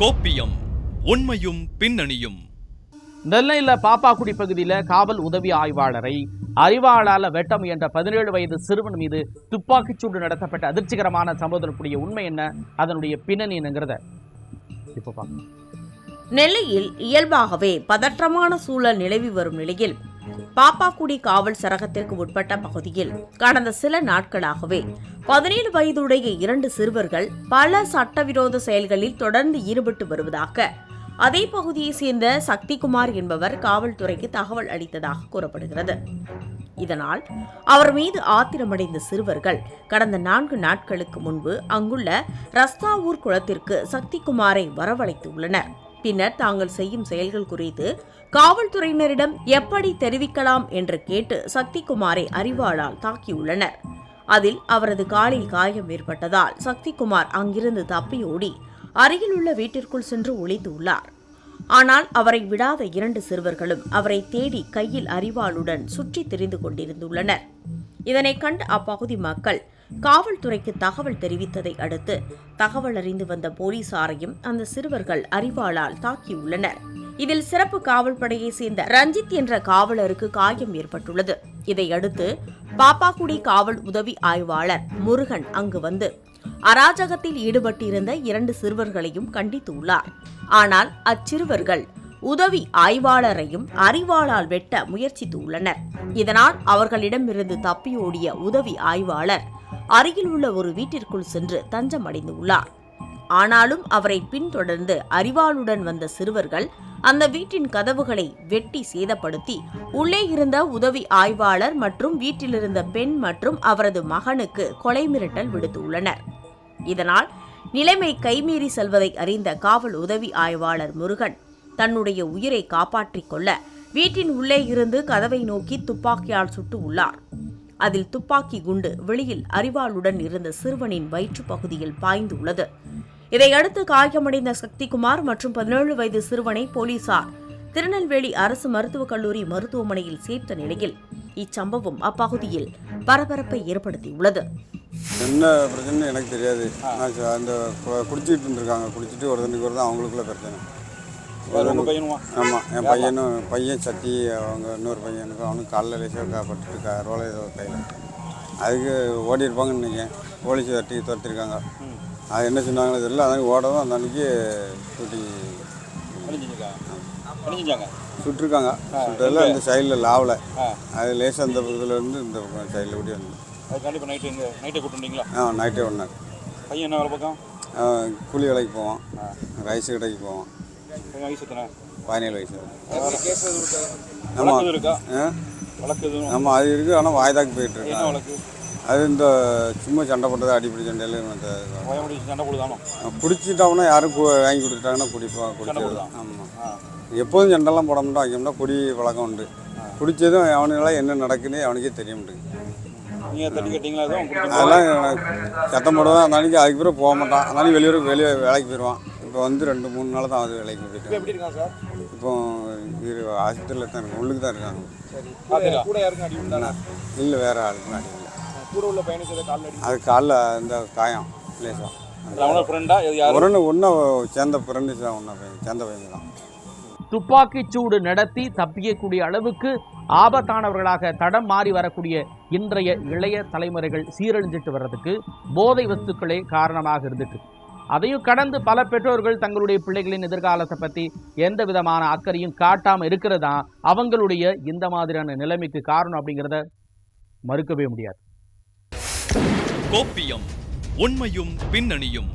கோப்பியம் உண்மையும் பின்னணியும். நெல்லையில் பாப்பாக்குடி பகுதியில் காவல் உதவி ஆய்வாளரை அறிவாளால வெட்ட முயன்ற பதினேழு வயது சிறுவன் மீது துப்பாக்கிச்சூடு நடத்தப்பட்ட அதிர்ச்சிகரமான சம்பவத்தினுடைய உண்மை என்ன? அதனுடைய பின்னணி என்னங்கிறத இப்போ பார்க்கலாம் நெல்லையில் இயல்பாகவே பதற்றமான சூழல் நிலவி வரும் நிலையில் பாப்பாக்குடி காவல் சரகத்திற்கு உட்பட்ட பகுதியில் கடந்த சில நாட்களாகவே பதினேழு வயதுடைய இரண்டு சிறுவர்கள் பல சட்டவிரோத செயல்களில் தொடர்ந்து ஈடுபட்டு வருவதாக அதே பகுதியை சேர்ந்த சக்திகுமார் என்பவர் காவல்துறைக்கு தகவல் அளித்ததாக கூறப்படுகிறது. இதனால் அவர் மீது ஆத்திரமடைந்த சிறுவர்கள் கடந்த நான்கு நாட்களுக்கு முன்பு அங்குள்ள ரஸ்தாவூர் குளத்திற்கு சக்திகுமாரை வரவழைத்துள்ளனர். பின்னர் தாங்கள் செய்யும் செயல்கள் குறித்து காவல்துறையினரிடம் எப்படி தெரிவிக்கலாம் என்று கேட்டு சக்திகுமாரை அறிவாளால் தாக்கியுள்ளனர். அதில் அவரது காலில் காயம் ஏற்பட்டதால் சக்திகுமார் அங்கிருந்து தப்பியோடி அருகிலுள்ள வீட்டிற்குள் சென்று ஒளிந்துள்ளார். ஆனால் அவரை விடாத இரண்டு சிறுவர்களும் அவரை தேடி கையில் அறிவாளுடன் சுற்றித் திரிந்து கொண்டிருந்துள்ளனர். இதனை கண்ட அப்பகுதி மக்கள் காவல்துறைக்கு தகவல் தெரிவித்ததை அடுத்து தகவல் அறிந்து வந்த போலீசாரையும் அந்த சிறுவர்கள் அறிவாளால் தாக்கியுள்ளனர். இதில் சிறப்பு காவல்படையை சேர்ந்த ரஞ்சித் என்ற காவலருக்கு காயம் ஏற்பட்டுள்ளது. இதையடுத்து பாப்பாக்குடி காவல் உதவி ஆய்வாளர் முருகன் அங்கு வந்து அராஜகத்தில் ஈடுபட்டிருந்த இரண்டு சிறுவர்களையும் கண்டித்துள்ளார் ஆனால் அச்சிறுவர்கள் உதவி ஆய்வாளரையும் அறிவாளால் வெட்ட முயற்சித்துள்ளனர். இதனால் அவர்களிடமிருந்து தப்பியோடிய உதவி ஆய்வாளர் அருகில் உள்ள ஒரு வீட்டிற்குள் சென்று தஞ்சமடைந்துள்ளார். ஆனாலும் அவரை பின்தொடர்ந்து அறிவாளுடன் வந்த சிறுவர்கள் அந்த வீட்டின் கதவுகளை வெட்டி சேதப்படுத்தி உள்ளே இருந்த உதவி ஆய்வாளர் மற்றும் வீட்டிலிருந்த பெண் மற்றும் அவரது மகனுக்கு கொலை மிரட்டல் விடுத்துள்ளனர். இதனால் நிலைமை கைமீறி செல்வதை அறிந்த காவல் உதவி ஆய்வாளர் முருகன் தன்னுடைய உயிரை காப்பாற்றிக் கொள்ள வீட்டின் உள்ளே இருந்து கதவை நோக்கி துப்பாக்கியால் சுட்டு உள்ளார் அதில் துப்பாக்கி குண்டு வெளியில் அறிவாளுடன் இருந்த சிறுவனின் வயிற்று பகுதியில் பாய்ந்து உள்ளது இதையடுத்து காயமடைந்த சக்திகுமார் மற்றும் பதினேழு வயது சிறுவனை போலீசார் திருநெல்வேலி அரசு மருத்துவக் கல்லூரி மருத்துவமனையில் சேர்த்த நிலையில் இச்சம்பவம் அப்பகுதியில் பரபரப்பை ஏற்படுத்தியுள்ளது. என்ன பிரச்சனை எனக்கு தெரியாது. அந்த குடிச்சிட்டு இருந்திருக்காங்க. குடிச்சிட்டு ஒரு தண்ணிக்கு ஒரு தான் அவங்களுக்குள்ள பிரச்சனை. பையனுமா? ஆமாம் என் பையனும் பையன் சத்தி அவங்க இன்னொரு பையனுக்கும் அவனுக்கு காலில் லேசாக பட்டுட்டு ரோலை ஏதோ கையில். அதுக்கு ஓடி இருப்பாங்கன்னு நினைக்கிறேன். போலீஸ் தட்டி துரத்திருக்காங்க. அது என்ன சொன்னாங்களோ தெரியல. அன்னைக்கு ஓடவும் அந்த அன்னைக்கு சுட்டி சுட்டிருக்காங்க. சுட்டதில் அந்த சைடில் லாவில். அது லேசாக அந்த பக்கத்தில் இருந்து இந்த பக்கம் சைடில் ஓடி வந்து. நைட்டு ஆ நைட்டே ஒன்றாங்க பையன் என்ன வேலை பக்கம் கூலி வேலைக்கு போவான். ரைஸ் கடைக்கு போவான். பையன் வயசு பதினேழு வயசு. ஆமாம் இருக்கா? ஆமாம் அது இருக்குது ஆனால் வாய்தாக்கு போயிட்டு வழக்கு? அது இந்த சும்மா சண்டை போட்டது? அடிப்படி சண்டையில் அந்த குடிச்சிட்டோம்னா யாரும் வாங்கி கொடுத்துட்டாங்கன்னா குடிப்போம் குடிச்சது. ஆமாம் எப்போதும் சண்டைலாம் போட மாட்டோம். வைக்கணும்னா குடி பழக்கம் உண்டு. குடிச்சதும் அவனுங்களாம் என்ன நடக்குன்னு அவனுக்கே தெரிய மாட்டேங்குது. அதெல்லாம் சத்தம் போடுவேன் அந்த அன்னைக்கு அதுக்கு பிறகு போக மாட்டான். அன்னைக்கு வெளியூருக்கு வெளியே வேலைக்கு போயிடுவான். இப்போ வந்து ரெண்டு மூணு நாள் தான் அது வேலைக்கு போயிட்டு. எப்படி இருக்கான் சார்? இப்போ இது ஆஸ்பத்திரியில் தான் இருக்காங்க உள்ளுக்கு தான் இருக்காங்க. கூட யாருக்கும் அடி உண்டானா இல்லை வேறு ஆளுக்கு அடி இல்லை கூட உள்ள பையனுக்கு காலில் அடி அது காலில் இந்த காயம் லேசா. அது அவனோட ஃப்ரெண்டா இது யாரு? ஒன்று ஒன்றா சேர்ந்த தான் ஒன்றா பையன் சேர்ந்த பையன் தான். துப்பாக்கிச்சூடு நடத்தி தப்பிக்கக்கூடிய அளவுக்கு ஆபத்தானவர்களாக தடம் மாறி வரக்கூடிய இன்றைய இளைய தலைமுறைகள் சீரழிஞ்சிட்டு வர்றதுக்கு போதை வஸ்துக்களே காரணமாக இருந்துட்டு. அதையும் கடந்து பல பெற்றோர்கள் தங்களுடைய பிள்ளைகளின் எதிர்காலத்தை பற்றி எந்த விதமான அக்கறையும் காட்டாமல் இருக்கிறதா? அவங்களுடைய இந்த மாதிரியான நிலைமைக்கு காரணம் அப்படிங்கிறத மறுக்கவே முடியாது. கோப்பியம் உண்மையும் பின்னணியும்.